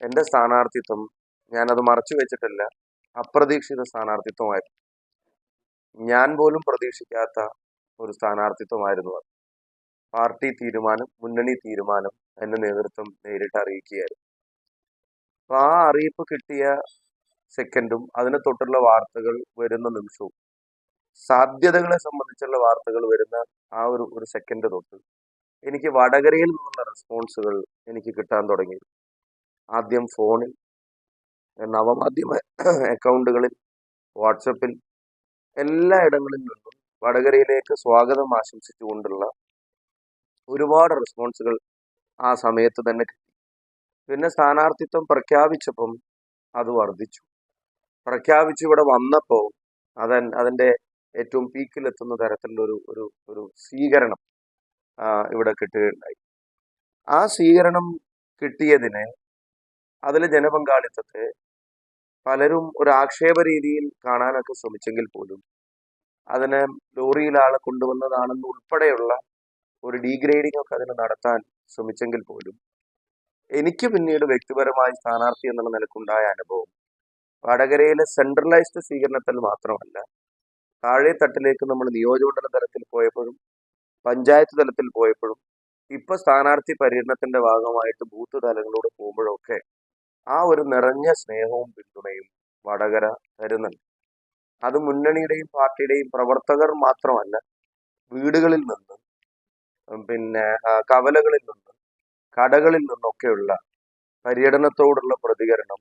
എന്റെ സ്ഥാനാർത്ഥിത്വം ഞാനത് മറച്ചു വെച്ചിട്ടില്ല അപ്രതീക്ഷിത സ്ഥാനാർത്ഥിത്വമായിരുന്നു. ഞാൻ പോലും പ്രതീക്ഷിക്കാത്ത ഒരു സ്ഥാനാർത്ഥിത്വമായിരുന്നു അത്. പാർട്ടി തീരുമാനം മുന്നണി തീരുമാനം എന്റെ നേതൃത്വം നേരിട്ട് അറിയിക്കുകയായിരുന്നു. അപ്പൊ ആ അറിയിപ്പ് കിട്ടിയ സെക്കൻഡും അതിനെ തൊട്ടുള്ള വാർത്തകൾ വരുന്ന നിമിഷവും സാധ്യതകളെ സംബന്ധിച്ചുള്ള വാർത്തകൾ വരുന്ന ആ ഒരു ഒരു സെക്കൻഡ് തൊട്ട് എനിക്ക് വടകരയിൽ നിന്നുള്ള റെസ്പോൺസുകൾ എനിക്ക് കിട്ടാൻ തുടങ്ങി. ആദ്യം ഫോണിൽ നവമാധ്യമ അക്കൗണ്ടുകളിൽ വാട്സപ്പിൽ എല്ലായിടങ്ങളിൽ നിന്നും വടകരയിലേക്ക് സ്വാഗതം ആശംസിച്ചുകൊണ്ടുള്ള ഒരുപാട് റെസ്പോൺസുകൾ ആ സമയത്ത് തന്നെ കിട്ടി. പിന്നെ സ്ഥാനാർത്ഥിത്വം പ്രഖ്യാപിച്ചപ്പം അത് വർദ്ധിച്ചു. പ്രഖ്യാപിച്ചു ഇവിടെ വന്നപ്പോൾ അതൻ അതിന്റെ ഏറ്റവും പീക്കിലെത്തുന്ന തരത്തിലുള്ള ഒരു ഒരു ഒരു സ്വീകരണം ഇവിടെ കിട്ടുകയുണ്ടായി. ആ സ്വീകരണം കിട്ടിയതിനെ അതിലെ ജനപങ്കാളിത്തത്തെ പലരും ഒരു ആക്ഷേപ രീതിയിൽ കാണാനൊക്കെ ശ്രമിച്ചെങ്കിൽ പോലും അതിനെ ലോറിയിൽ ആളെ കൊണ്ടുവന്നതാണെന്ന് ഉൾപ്പെടെയുള്ള ഒരു ഡീഗ്രേഡിംഗ് ഒക്കെ അതിന് നടത്താൻ ശ്രമിച്ചെങ്കിൽ പോലും എനിക്ക് പിന്നീട് വ്യക്തിപരമായി സ്ഥാനാർത്ഥി എന്നുള്ള നിലക്കുണ്ടായ അനുഭവം വടകരയിലെ സെൻട്രലൈസ്ഡ് സ്വീകരണത്തിൽ മാത്രമല്ല താഴെ തട്ടിലേക്ക് നമ്മൾ നിയോജകമണ്ഡല തലത്തിൽ പോയപ്പോഴും പഞ്ചായത്ത് തലത്തിൽ പോയപ്പോഴും ഇപ്പൊ സ്ഥാനാർത്ഥി പര്യടനത്തിന്റെ ഭാഗമായിട്ട് ബൂത്ത് തലങ്ങളോട് പോകുമ്പോഴൊക്കെ ആ ഒരു നിറഞ്ഞ സ്നേഹവും പിന്തുണയും വടകര തരുന്നുണ്ട്. അത് മുന്നണിയുടെയും പാർട്ടിയുടെയും പ്രവർത്തകർ മാത്രമല്ല വീടുകളിൽ നിന്ന് പിന്നെ കവലകളിൽ നിന്ന് കടകളിൽ നിന്നൊക്കെയുള്ള പര്യടനത്തോടുള്ള പ്രതികരണം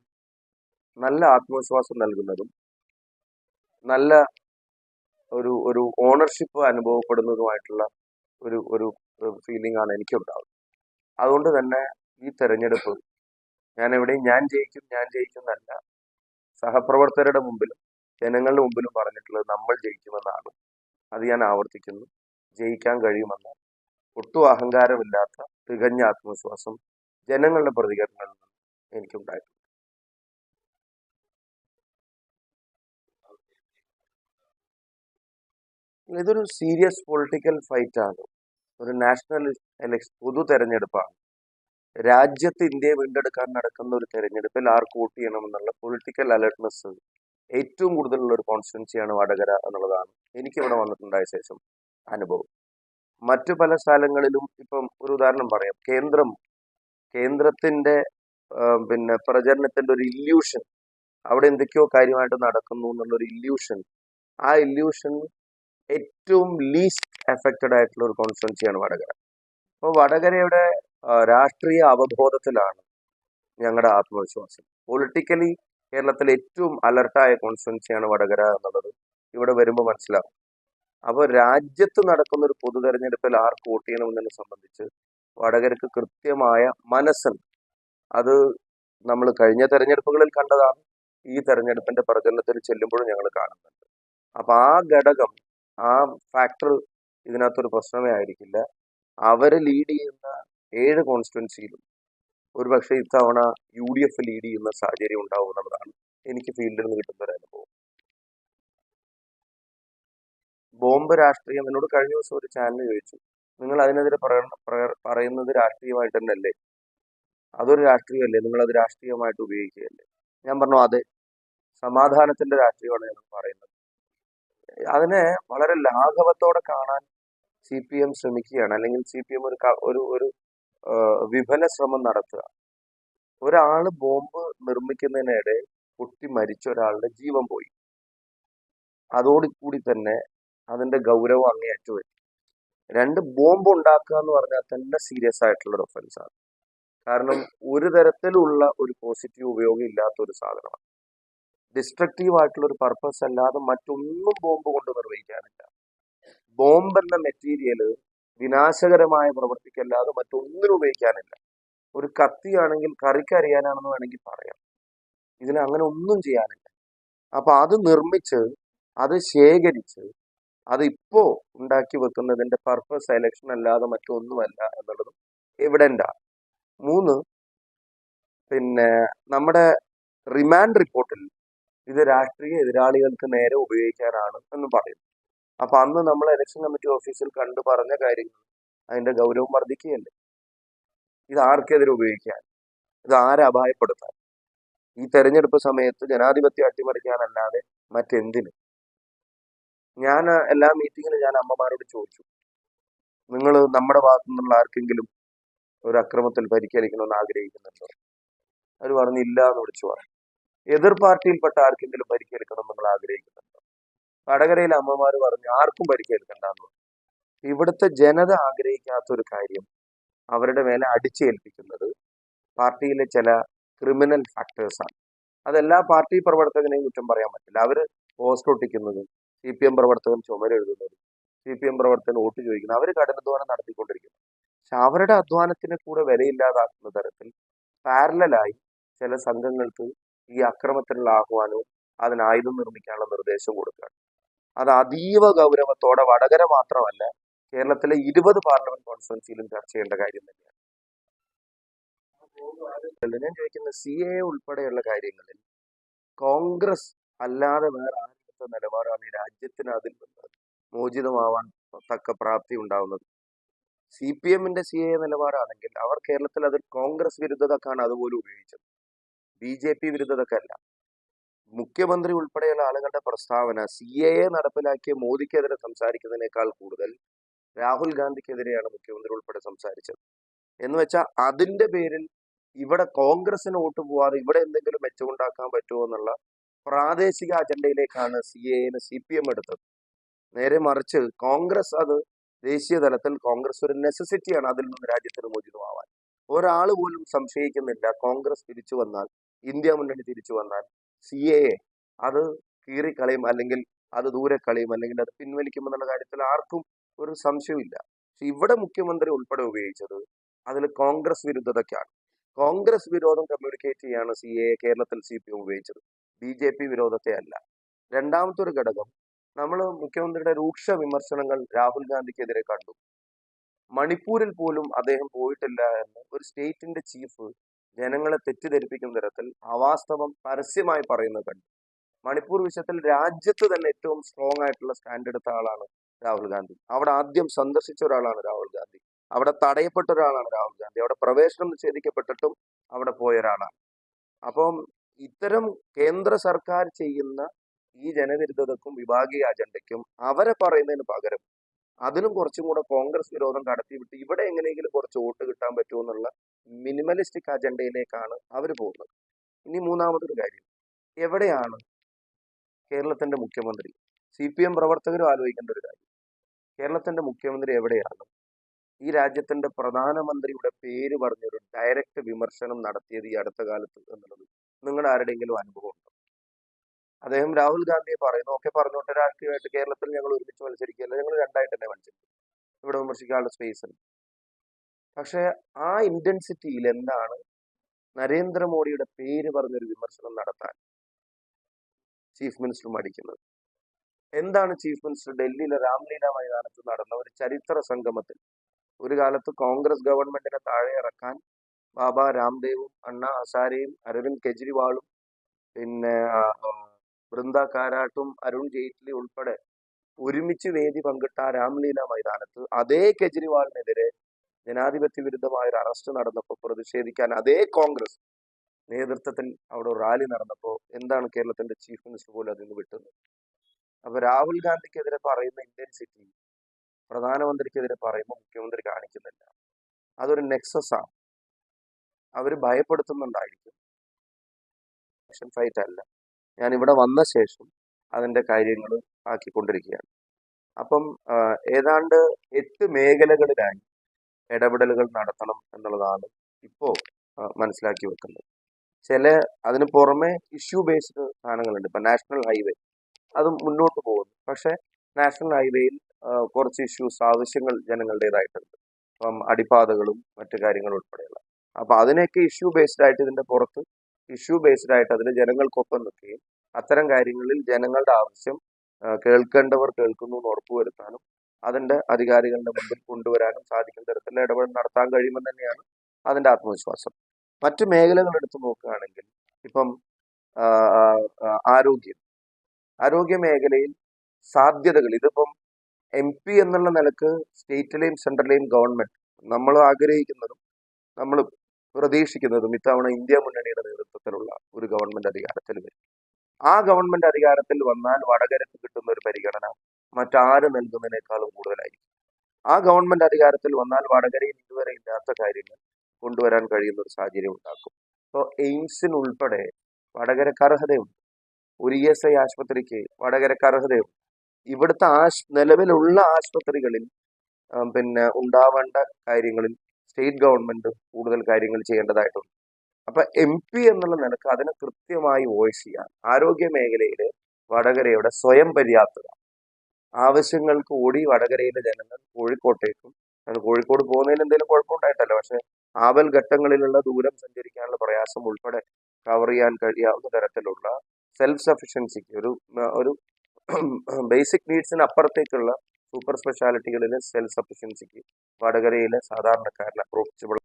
നല്ല ആത്മവിശ്വാസം നൽകുന്നതും നല്ല ഒരു ഒരു ഓണർഷിപ്പ് അനുഭവപ്പെടുന്നതുമായിട്ടുള്ള ഒരു ഒരു ഫീലിംഗ് ആണ് എനിക്കുണ്ടാവുന്നത്. അതുകൊണ്ട് തന്നെ ഈ തെരഞ്ഞെടുപ്പ് ഞാൻ എവിടെയും ഞാൻ ജയിക്കും ഞാൻ ജയിക്കും എന്നല്ല സഹപ്രവർത്തകരുടെ മുമ്പിലും ജനങ്ങളുടെ മുമ്പിലും പറഞ്ഞിട്ടുള്ളത് നമ്മൾ ജയിക്കുമെന്നാണ്. അത് ഞാൻ ആവർത്തിക്കുന്നു. ജയിക്കാൻ കഴിയുമെന്ന് ഒട്ടും അഹങ്കാരമില്ലാത്ത തികഞ്ഞ ആത്മവിശ്വാസം ജനങ്ങളുടെ പ്രതികരണങ്ങളിൽ നിന്ന് എനിക്കുണ്ടായിട്ടുണ്ട്. ഇതൊരു സീരിയസ് പൊളിറ്റിക്കൽ ഫൈറ്റാണ് ഒരു നാഷണൽ എലക്ഷൻ പൊതു തെരഞ്ഞെടുപ്പാണ്. രാജ്യത്ത് ഇന്ത്യയെ വീണ്ടെടുക്കാൻ നടക്കുന്ന ഒരു തെരഞ്ഞെടുപ്പിൽ ആർക്ക് വോട്ട് ചെയ്യണമെന്നുള്ള പൊളിറ്റിക്കൽ അലർട്ട്നെസ് ഏറ്റവും കൂടുതലുള്ള ഒരു കോൺസ്റ്റിറ്റ്യൻസിയാണ് വടകര എന്നുള്ളതാണ്. എനിക്ക് എനിക്കിവിടെ വന്നിട്ടുണ്ടായ ശേഷം അനുഭവം. മറ്റു പല സ്ഥലങ്ങളിലും ഇപ്പം ഒരു ഉദാഹരണം പറയാം. കേന്ദ്രം കേന്ദ്രത്തിന്റെ പിന്നെ പ്രചരണത്തിന്റെ ഒരു ഇല്യൂഷൻ അവിടെ എന്തൊക്കെയോ കാര്യമായിട്ട് നടക്കുന്നു എന്നുള്ള ഒരു ഇല്യൂഷൻ ആ ഇല്യൂഷൻ ഏറ്റവും ലീസ്റ്റ് എഫക്റ്റഡ് ആയിട്ടുള്ള ഒരു കോൺസ്റ്റുവൻസിയാണ് വടകര. അപ്പോൾ വടകരയുടെ രാഷ്ട്രീയ അവബോധത്തിലാണ് ഞങ്ങളുടെ ആത്മവിശ്വാസം. പൊളിറ്റിക്കലി കേരളത്തിലെ ഏറ്റവും അലർട്ടായ കോൺസ്റ്റുവൻസിയാണ് വടകര എന്നുള്ളത് ഇവിടെ വരുമ്പോൾ മനസ്സിലാവും. അപ്പോൾ രാജ്യത്ത് നടക്കുന്ന ഒരു പൊതു തെരഞ്ഞെടുപ്പിൽ ആർക്ക് വോട്ട് ചെയ്യണമെന്നതിനെ സംബന്ധിച്ച് വടകരക്ക് കൃത്യമായ മനസ്സുണ്ട്. അത് നമ്മൾ കഴിഞ്ഞ തെരഞ്ഞെടുപ്പുകളിൽ കണ്ടതാണ്. ഈ തെരഞ്ഞെടുപ്പിന്റെ പ്രചരണത്തിൽ ചെല്ലുമ്പോഴും ഞങ്ങൾ കാണുന്നുണ്ട്. അപ്പൊ ആ ഘടകം ആ ഫാക്ടർ ഇതിനകത്തൊരു പ്രശ്നമേ ആയിരിക്കില്ല. അവർ ലീഡ് ചെയ്യുന്ന ഏഴ് കോൺസ്റ്റിറ്റ്യൻസിയിലും ഒരുപക്ഷെ ഇത്തവണ യു ഡി എഫ് ലീഡ് ചെയ്യുന്ന സാഹചര്യം ഉണ്ടാവും എന്നുള്ളതാണ് എനിക്ക് ഫീൽഡിൽ നിന്ന് കിട്ടുന്ന ഒരു അനുഭവം. ബോംബ് രാഷ്ട്രീയം എന്നോട് കഴിഞ്ഞ ദിവസം ഒരു ചാനൽ ചോദിച്ചു. നിങ്ങൾ അതിനെതിരെ പറയുന്നത് രാഷ്ട്രീയമായിട്ട് തന്നെയല്ലേ? അതൊരു രാഷ്ട്രീയമല്ലേ? നിങ്ങൾ അത് രാഷ്ട്രീയമായിട്ട് ഉപയോഗിക്കുകയല്ലേ? ഞാൻ പറഞ്ഞു അതെ സമാധാനത്തിന്റെ രാഷ്ട്രീയമാണ് ഞാൻ പറയുന്നത്. അതിനെ വളരെ ലാഘവത്തോടെ കാണാൻ സി പി എം ശ്രമിക്കുകയാണ്. അല്ലെങ്കിൽ സി പി എം ഒരു ഒരു ഒരു വിഫല ശ്രമം നടത്തുക. ഒരാൾ ബോംബ് നിർമ്മിക്കുന്നതിനിടെ പൊട്ടി മരിച്ച ഒരാളുടെ ജീവൻ പോയി. അതോടുകൂടി തന്നെ അതിന്റെ ഗൗരവം അങ്ങേയറ്റ് വരും. രണ്ട് ബോംബ് ഉണ്ടാക്കുക എന്ന് പറഞ്ഞാൽ തന്നെ സീരിയസ് ആയിട്ടുള്ള ഒരു ആണ്. കാരണം ഒരു തരത്തിലുള്ള ഒരു പോസിറ്റീവ് ഉപയോഗം ഇല്ലാത്ത ഒരു സാധനമാണ്. ഡിസ്ട്രക്റ്റീവ് ആയിട്ടുള്ള ഒരു പർപ്പസ് അല്ലാതെ മറ്റൊന്നും ബോംബ് കൊണ്ട് നിർവഹിക്കാനില്ല ബോംബ് എന്ന മെറ്റീരിയൽ വിനാശകരമായ പ്രവൃത്തിക്കല്ലാതെ മറ്റൊന്നിനും ഉപയോഗിക്കാനില്ല. ഒരു കത്തിയാണെങ്കിൽ കറിക്ക് അറിയാനാണെന്ന് വേണമെങ്കിൽ പറയാം. ഇതിന് അങ്ങനെ ഒന്നും ചെയ്യാനില്ല. അപ്പൊ അത് നിർമ്മിച്ച് അത് ശേഖരിച്ച് അത് ഉണ്ടാക്കി വെക്കുന്നതിന്റെ പർപ്പസ് എലക്ഷൻ അല്ലാതെ മറ്റൊന്നുമല്ല എന്നുള്ളതും എവിഡന്റ് ആണ്. മൂന്ന് പിന്നെ നമ്മുടെ റിമാൻഡ് റിപ്പോർട്ടിൽ ഇത് രാഷ്ട്രീയ എതിരാളികൾക്ക് നേരെ ഉപയോഗിക്കാനാണ് എന്ന് പറയും അപ്പൊ അന്ന് നമ്മൾ ഇലക്ഷൻ കമ്മിറ്റി ഓഫീസിൽ കണ്ടു പറഞ്ഞ കാര്യങ്ങൾ അതിന്റെ ഗൗരവം വർദ്ധിക്കുകയല്ലേ? ഇത് ആർക്കെതിരെ ഉപയോഗിക്കാൻ? ഇത് ആരെ അപായപ്പെടുത്താൻ? ഈ തെരഞ്ഞെടുപ്പ് സമയത്ത് ജനാധിപത്യം അട്ടിമറിക്കാനല്ലാതെ മറ്റെന്തിന്? ഞാൻ എല്ലാ മീറ്റിങ്ങിലും ഞാൻ അമ്മമാരോട് ചോദിച്ചു. നിങ്ങൾ നമ്മുടെ ഭാഗത്തു നിന്നുള്ള ആർക്കെങ്കിലും ഒരു അക്രമത്തിൽ പരിക്കേൽക്കണമെന്ന് ആഗ്രഹിക്കുന്നുണ്ടോ? അവർ പറഞ്ഞു ഇല്ല എന്ന് വിളിച്ചു പറഞ്ഞു. എതിർ പാർട്ടിയിൽപ്പെട്ട ആർക്കെങ്കിലും പരിക്കേൽക്കണം നിങ്ങൾ ആഗ്രഹിക്കുന്നുണ്ടോ? വടകരയിലെ അമ്മമാർ പറഞ്ഞു ആർക്കും പരിക്കേൽക്കണ്ടെന്ന്. ഇവിടുത്തെ ജനത ആഗ്രഹിക്കാത്ത ഒരു കാര്യം അവരുടെ മേലെ അടിച്ചേൽപ്പിക്കുന്നത് പാർട്ടിയിലെ ചില ക്രിമിനൽ ഫാക്ടേഴ്സാണ് അതെല്ലാ പാർട്ടി പ്രവർത്തകനെയും കുറ്റം പറയാൻ പറ്റില്ല. അവർ പോസ്റ്റ് ഒട്ടിക്കുന്നതും സി പി എം പ്രവർത്തകൻ ചുമരെഴുതുന്നതും സി പി എം പ്രവർത്തകൻ വോട്ട് ചോദിക്കുന്നത് അവർ കഠിനാധ്വാനം നടത്തിക്കൊണ്ടിരിക്കുന്നു. പക്ഷെ അവരുടെ അധ്വാനത്തിന് കൂടെ വിലയില്ലാതാക്കുന്ന തരത്തിൽ പാരലായി ചില സംഘങ്ങൾക്ക് ഈ അക്രമത്തിനുള്ള ആഹ്വാനവും അതിന് ആയുധം നിർമ്മിക്കാനുള്ള നിർദ്ദേശം കൊടുക്കുകയാണ്. അത് അതീവ ഗൗരവത്തോടെ വടകര മാത്രമല്ല കേരളത്തിലെ ഇരുപത് പാർലമെന്റ് കോൺസ്റ്റിറ്റ്യൻസിയിലും ചർച്ച ചെയ്യേണ്ട കാര്യം തന്നെയാണ്. ഞാൻ ചോദിക്കുന്ന സി എ ഉൾപ്പെടെയുള്ള കാര്യങ്ങളിൽ കോൺഗ്രസ് അല്ലാതെ വേറെ ആരുടെ നിലപാടാണ് ഈ രാജ്യത്തിന് അതിൽ മോചിതമാവാൻ തക്ക പ്രാപ്തി ഉണ്ടാവുന്നത്? സി പി എമ്മിന്റെ സി എ നിലപാടാണെങ്കിൽ അവർ കേരളത്തിൽ അതിൽ കോൺഗ്രസ് വിരുദ്ധതക്കാണ് അതുപോലെ ഉപയോഗിച്ചത്. ബി ജെ പി വിരുദ്ധതക്കല്ല. മുഖ്യമന്ത്രി ഉൾപ്പെടെയുള്ള ആളുകളുടെ പ്രസ്താവന സി എ എ നടപ്പിലാക്കിയ മോദിക്കെതിരെ സംസാരിക്കുന്നതിനേക്കാൾ കൂടുതൽ രാഹുൽ ഗാന്ധിക്കെതിരെയാണ് മുഖ്യമന്ത്രി ഉൾപ്പെടെ സംസാരിച്ചത്. എന്ന് വെച്ചാൽ അതിന്റെ പേരിൽ ഇവിടെ കോൺഗ്രസിന് വോട്ട് പോവാതെ ഇവിടെ എന്തെങ്കിലും മെച്ചമുണ്ടാക്കാൻ പറ്റുമോ എന്നുള്ള പ്രാദേശിക അജണ്ടയിലേക്കാണ് സി എ എന് സി പി എം എടുത്തത്. നേരെ മറിച്ച് കോൺഗ്രസ് അത് ദേശീയ തലത്തിൽ കോൺഗ്രസ് ഒരു നെസസിറ്റിയാണ് അതിൽ നിന്ന് രാജ്യത്തിന് മോചിതമാവാൻ. ഒരാൾ പോലും സംശയിക്കുന്നില്ല കോൺഗ്രസ് തിരിച്ചു വന്നാൽ ഇന്ത്യ മുന്നണി തിരിച്ചു വന്നാൽ സി എ അത് കീറിക്കളയും അല്ലെങ്കിൽ അത് ദൂരെ കളയും അല്ലെങ്കിൽ അത് പിൻവലിക്കും എന്നുള്ള കാര്യത്തിൽ ആർക്കും ഒരു സംശയമില്ല പക്ഷെ ഇവിടെ മുഖ്യമന്ത്രി ഉൾപ്പെടെ ഉപയോഗിച്ചത് അതിൽ കോൺഗ്രസ് വിരുദ്ധതയ്ക്കാണ്. കോൺഗ്രസ് വിരോധം കമ്മ്യൂണിക്കേറ്റ് ചെയ്യാണ് സി എ കേരളത്തിൽ സി പി എം ഉപയോഗിച്ചത്. ബി ജെ പി വിരോധത്തെ അല്ല. രണ്ടാമത്തെ ഒരു ഘടകം നമ്മൾ മുഖ്യമന്ത്രിയുടെ രൂക്ഷ വിമർശനങ്ങൾ രാഹുൽ ഗാന്ധിക്കെതിരെ കണ്ടു. മണിപ്പൂരിൽ പോലും അദ്ദേഹം പോയിട്ടില്ല എന്ന് ഒരു സ്റ്റേറ്റിന്റെ ചീഫ് ജനങ്ങളെ തെറ്റിദ്ധരിപ്പിക്കുന്ന തരത്തിൽ അവാസ്തവം പരസ്യമായി പറയുന്നത് കണ്ടു. മണിപ്പൂർ വിഷയത്തിൽ രാജ്യത്ത് തന്നെ ഏറ്റവും സ്ട്രോങ് ആയിട്ടുള്ള സ്റ്റാൻഡ് എടുത്ത ആളാണ് രാഹുൽ ഗാന്ധി. അവിടെ ആദ്യം സന്ദർശിച്ച ഒരാളാണ് രാഹുൽ ഗാന്ധി. അവിടെ തടയപ്പെട്ട ഒരാളാണ് രാഹുൽ ഗാന്ധി. അവിടെ പ്രവേശനം നിഷേധിക്കപ്പെട്ടിട്ടും അവിടെ പോയ ഒരാളാണ്. അപ്പം ഇത്തരം കേന്ദ്ര സർക്കാർ ചെയ്യുന്ന ഈ ജനവിരുദ്ധതക്കും വിഭാഗീയ അജണ്ടയ്ക്കും അവരെ പറയുന്നതിന് പകരം അതിനും കുറച്ചും കൂടെ കോൺഗ്രസ് വിരോധം കടത്തിവിട്ട് ഇവിടെ എങ്ങനെയെങ്കിലും കുറച്ച് വോട്ട് കിട്ടാൻ പറ്റുമോ എന്നുള്ള മിനിമലിസ്റ്റിക് അജണ്ടയിലേക്കാണ് അവർ പോകുന്നത്. ഇനി മൂന്നാമതൊരു കാര്യം. എവിടെയാണ് കേരളത്തിന്റെ മുഖ്യമന്ത്രി? സി പി എം പ്രവർത്തകരും ആലോചിക്കേണ്ട ഒരു കാര്യം. കേരളത്തിന്റെ മുഖ്യമന്ത്രി എവിടെയാണ്? ഈ രാജ്യത്തിന്റെ പ്രധാനമന്ത്രിയുടെ പേര് പറഞ്ഞൊരു ഡയറക്റ്റ് വിമർശനം നടത്തിയത് ഈ അടുത്ത കാലത്ത് എന്നുള്ളത് നിങ്ങളുടെ ആരുടെയെങ്കിലും അനുഭവം അദ്ദേഹം രാഹുൽ ഗാന്ധിയെ പറയുന്നു. ഒക്കെ പറഞ്ഞോട്ടെ രാഷ്ട്രീയമായിട്ട് കേരളത്തിൽ ഞങ്ങൾ ഒരുമിച്ച് മത്സരിക്കുകയല്ല. ഞങ്ങൾ രണ്ടായിട്ട് തന്നെ മത്സരിക്കും. ഇവിടെ വിമർശിക്കാനുള്ള സ്പേസ് ഉണ്ട് പക്ഷെ ആ ഇന്റൻസിറ്റിയിൽ എന്താണ് നരേന്ദ്രമോദിയുടെ പേര് പറഞ്ഞൊരു വിമർശനം നടത്താൻ ചീഫ് മിനിസ്റ്റർ മടിക്കുന്നത്? എന്താണ് ചീഫ് മിനിസ്റ്റർ ഡൽഹിയിലെ രാംലീല മൈതാനത്ത് നടന്ന ഒരു ചരിത്ര സംഗമത്തിൽ? ഒരു കാലത്ത് കോൺഗ്രസ് ഗവൺമെന്റിനെ താഴെ ഇറക്കാൻ ബാബ രാംദേവും അണ്ണ ഹസാരെയും അരവിന്ദ് കെജ്രിവാളും പിന്നെ ബൃന്ദ കാരാട്ടും അരുൺ ജെയ്റ്റ്ലി ഉൾപ്പെടെ ഒരുമിച്ച് വേദി പങ്കിട്ട രാംലീല മൈതാനത്ത് അതേ കെജ്രിവാളിനെതിരെ ജനാധിപത്യ വിരുദ്ധമായ ഒരു അറസ്റ്റ് നടന്നപ്പോൾ പ്രതിഷേധിക്കാൻ അതേ കോൺഗ്രസ് നേതൃത്വത്തിൽ അവിടെ റാലി നടന്നപ്പോൾ എന്താണ് കേരളത്തിന്റെ ചീഫ് മിനിസ്റ്റർ പോലും അതിൽ നിന്ന് വിട്ടത് അപ്പൊ രാഹുൽ ഗാന്ധിക്കെതിരെ പറയുന്ന ഇന്റൻസിറ്റി പ്രധാനമന്ത്രിക്കെതിരെ പറയുമ്പോൾ മുഖ്യമന്ത്രി കാണിക്കുന്നില്ല. അതൊരു നെക്സസ് ആണ്. അവർ ഭയപ്പെടുത്തുന്നുണ്ടായിരിക്കും. ഫൈറ്റ് അല്ല. ഞാൻ ഇവിടെ വന്ന ശേഷം അതിന്റെ കാര്യങ്ങൾ ആക്കിക്കൊണ്ടിരിക്കുകയാണ്. അപ്പം ഏതാണ്ട് എട്ട് മേഖലകളിലായി ഇടപെടലുകൾ നടത്തണം എന്നുള്ളതാണ് ഇപ്പോൾ മനസ്സിലാക്കി വെക്കുന്നത്. ചില അതിന് പുറമെ ഇഷ്യൂ ബേസ്ഡ് സാധനങ്ങളുണ്ട്. ഇപ്പം നാഷണൽ ഹൈവേ അത് മുന്നോട്ട് പോകുന്നു. പക്ഷേ നാഷണൽ ഹൈവേയിൽ കുറച്ച് ഇഷ്യൂസ് ആവശ്യങ്ങൾ ജനങ്ങളുടേതായിട്ടുണ്ട്. അപ്പം അടിപ്പാതകളും മറ്റു കാര്യങ്ങളും ഉൾപ്പെടെയുള്ള. അപ്പം അതിനെയൊക്കെ ഇഷ്യൂ ബേസ്ഡ് ആയിട്ട് ഇതിന്റെ പുറത്ത് ഇഷ്യൂ ബേസ്ഡ് ആയിട്ട് അതിന് ജനങ്ങൾക്കൊപ്പം നിൽക്കുകയും അത്തരം കാര്യങ്ങളിൽ ജനങ്ങളുടെ ആവശ്യം കേൾക്കേണ്ടവർ കേൾക്കുന്നു എന്ന് ഉറപ്പുവരുത്താനും അതിന്റെ അധികാരികളുടെ മുമ്പിൽ കൊണ്ടുവരാനും സാധിക്കുന്ന തരത്തിലുള്ള ഇടപെടൽ നടത്താൻ കഴിയുമെന്ന് തന്നെയാണ് അതിന്റെ ആത്മവിശ്വാസം. മറ്റു മേഖലകൾ എടുത്തു നോക്കുകയാണെങ്കിൽ ഇപ്പം ആരോഗ്യം. ആരോഗ്യ മേഖലയിൽ സാധ്യതകൾ ഇതിപ്പം എം പി എന്നുള്ള നിലയ്ക്ക് സ്റ്റേറ്റിലെയും സെൻട്രലിലെയും ഗവൺമെന്റ് നമ്മൾ ആഗ്രഹിക്കുന്നതും നമ്മൾ പ്രതീക്ഷിക്കുന്നതും ഇത്തവണ ഇന്ത്യ മുന്നണിയുടെ നേതൃത്വത്തിലുള്ള ഒരു ഗവൺമെന്റ് അധികാരത്തിൽ വരും. ആ ഗവൺമെന്റ് അധികാരത്തിൽ വന്നാൽ വടകരക്ക് കിട്ടുന്ന ഒരു പരിഗണന മറ്റാര് നൽകുന്നതിനേക്കാളും കൂടുതലായിരിക്കും. ആ ഗവൺമെന്റ് അധികാരത്തിൽ വന്നാൽ വടകരയിൽ ഇതുവരെ ഇല്ലാത്ത കാര്യങ്ങൾ കൊണ്ടുവരാൻ കഴിയുന്ന ഒരു സാഹചര്യം ഉണ്ടാക്കും. ഇപ്പോൾ എയിംസിന് ഉൾപ്പെടെ വടകരക്ക് അർഹതയുണ്ട്. ഒരു ഇ എസ് ഐ ആശുപത്രിക്ക് വടകരക്ക് അർഹതയുണ്ട്. ഇവിടുത്തെ ആശ് നിലവിലുള്ള ആശുപത്രികളിൽ പിന്നെ ഉണ്ടാവേണ്ട കാര്യങ്ങളിൽ സ്റ്റേറ്റ് ഗവൺമെന്റ് കൂടുതൽ കാര്യങ്ങൾ ചെയ്യേണ്ടതായിട്ടുണ്ട്. അപ്പൊ എം പി എന്നുള്ള നിലയ്ക്ക് അതിനെ കൃത്യമായി വോയിസ് ചെയ്യാൻ ആരോഗ്യ മേഖലയിൽ വടകരയുടെ സ്വയം പര്യാപ്തത. ആവശ്യങ്ങൾക്ക് കൂടി വടകരയിലെ ജനങ്ങൾ കോഴിക്കോട്ടേക്കും അത് കോഴിക്കോട് പോകുന്നതിന് എന്തെങ്കിലും കുഴപ്പമുണ്ടായിട്ടല്ല. പക്ഷെ ആവൽ ഘട്ടങ്ങളിലുള്ള ദൂരം സഞ്ചരിക്കാനുള്ള പ്രയാസം ഉൾപ്പെടെ കവർ ചെയ്യാൻ കഴിയാവുന്ന തരത്തിലുള്ള സെൽഫ് സഫിഷ്യൻസിക്ക് ഒരു ഒരു ബേസിക് നീഡ്സിന് അപ്പുറത്തേക്കുള്ള സൂപ്പർ സ്പെഷ്യാലിറ്റികളിലെ സെൽഫ് സഫിഷ്യൻസിക്ക് വടകരയിലെ സാധാരണക്കാരന് അപ്രോച്ചബിൾ